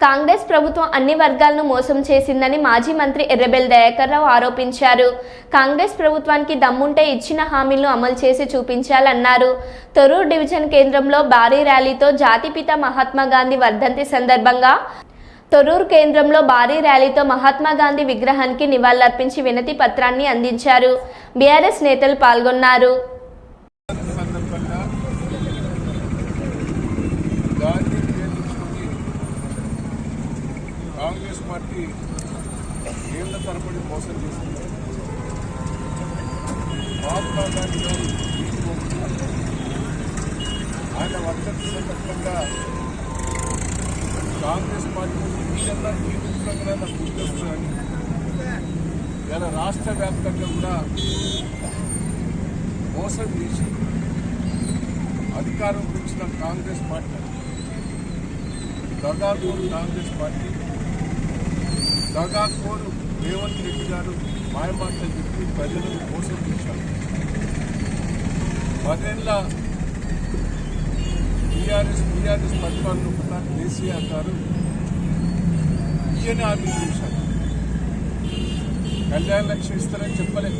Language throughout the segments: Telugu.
కాంగ్రెస్ ప్రభుత్వం అన్ని వర్గాలను మోసం చేసిందని మాజీ మంత్రి ఎర్రబెల్ దయాకర్రావు ఆరోపించారు. కాంగ్రెస్ ప్రభుత్వానికి దమ్ముంటే ఇచ్చిన హామీలను అమలు చేసి చూపించాలన్నారు. తొరూర్ డివిజన్ కేంద్రంలో భారీ ర్యాలీతో జాతిపిత మహాత్మా గాంధీ వర్ధంతి సందర్భంగా తొర్రూరు కేంద్రంలో భారీ ర్యాలీతో మహాత్మా గాంధీ విగ్రహానికి నివాళులర్పించి వినతి పత్రాన్ని అందించారు. బీఆర్ఎస్ నేతలు పాల్గొన్నారు సందర్భంగా గాంధీ జయంతిని కాంగ్రెస్ పార్టీ ఏళ్ళ తరబడి మోసం చేసింది. మహాత్మా గాంధీ గారు తీసుకోకుండా ఆయన వర్ధంతి సందర్భంగా కాంగ్రెస్ పార్టీ మీదన్నా ఈ రూపంగా గుర్తొస్తుందని ఇలా రాష్ట్ర వ్యాప్తంగా కూడా మోసం చేసి అధికారం గురించిన కాంగ్రెస్ పార్టీ దాదాపు కాంగ్రెస్ పార్టీ దగాకోరు రేవంత్ రెడ్డి గారు మాయమాటలు చెప్పి ప్రజలను మోసం చేశారు. టీఆర్ఎస్ టీఆర్ఎస్ పరిపాలన ఉన్న కేసీఆర్ గారు ఈయన హామీ చేశారు కళ్యాణ లక్ష్యం ఇస్తారని చెప్పలే.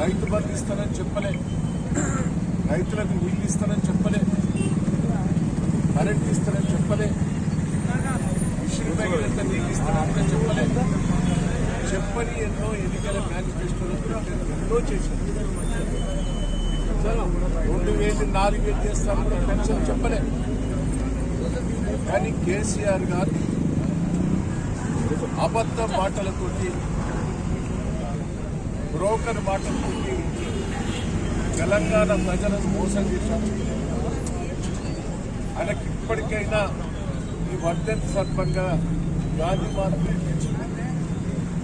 రైతు బంధు ఇస్తారని చెప్పలే. రైతులకు నీళ్ళు ఇస్తారని చెప్పలే. కరెంట్ ఇస్తారని చెప్పలే. మిషన్ భగీరథ నీళ్ళు చెప్పని ఎన్నో ఎన్నికల మేనిఫెస్టోలో పెట్టారు ఎన్నో చేశారు రెండు వేలు నాలుగు వేలు చేస్తాను కూడా పెన్షన్ కానీ కేసీఆర్ గారు అబద్ధ మాటలతోటి బ్రోకర్ మాటలతోటి తెలంగాణ ప్రజలను మోసం చేశారు. ఆయనకి ఇప్పటికైనా ఈ వర్ధన్ సందర్భంగా గాంధీ మార్పు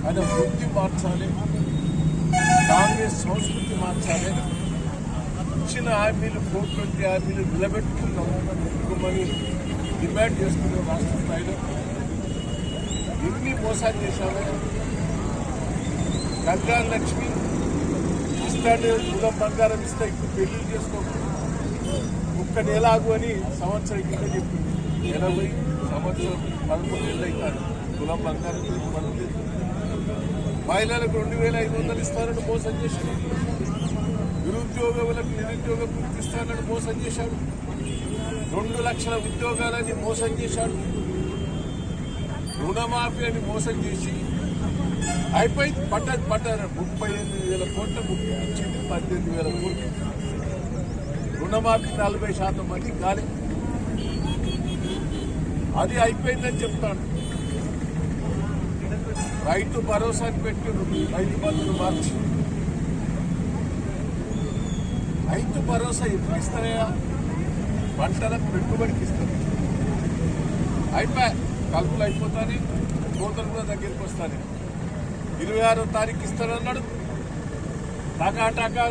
ఆయన వృత్తి మార్చాలి కాంగ్రెస్ సంస్కృతి మార్చాలి. ఇచ్చిన హామీలు కోట్లొట్టి హామీలు నిలబెట్టుకున్నామని డిమాండ్ చేస్తున్నాం రాష్ట్ర స్థాయిలో ఎన్ని మోసాలు చేశాము. గంగా లక్ష్మి ఇస్తాడు తులం బంగారం ఇస్తే ఇప్పుడు పెళ్ళి చేసుకో. ఒక్క నెల ఆగు అని సంవత్సరం కింద చెప్పింది. ఎనభై సంవత్సరం పదమూడు నెలలు అవుతారు. కులం బంగారం గురించి మహిళలకు రెండు వేల ఐదు వందలు ఇస్తారని మోసం చేశాడు. నిరుద్యోగులకు నిరుద్యోగ వృత్తి ఇస్తానని మోసం చేశాడు. రెండు లక్షల ఉద్యోగాలని మోసం చేశాడు. రుణమాఫీ అని మోసం చేసి అయిపోయి పట్ట పట్టారు ముప్పై ఎనిమిది వేల కోట్ల ఇచ్చింది పద్దెనిమిది వేల కోట్లు. రుణమాఫీ నలభై శాతం మంది కానీ అది అయిపోయిందని చెప్తాను. రైతు భరోసాని పెట్టి రైతు బంధువులు మార్చి. రైతు భరోసా ఎప్పుడు ఇస్తారా పంటలకు పెట్టుబడికి ఇస్తారు. అయిపోయా. కలుపులు అయిపోతాయి కోతలు కూడా దగ్గరికి వస్తాయి ఇరవై ఆరో తారీఖు ఇస్తారన్నాడు టాకా టాకా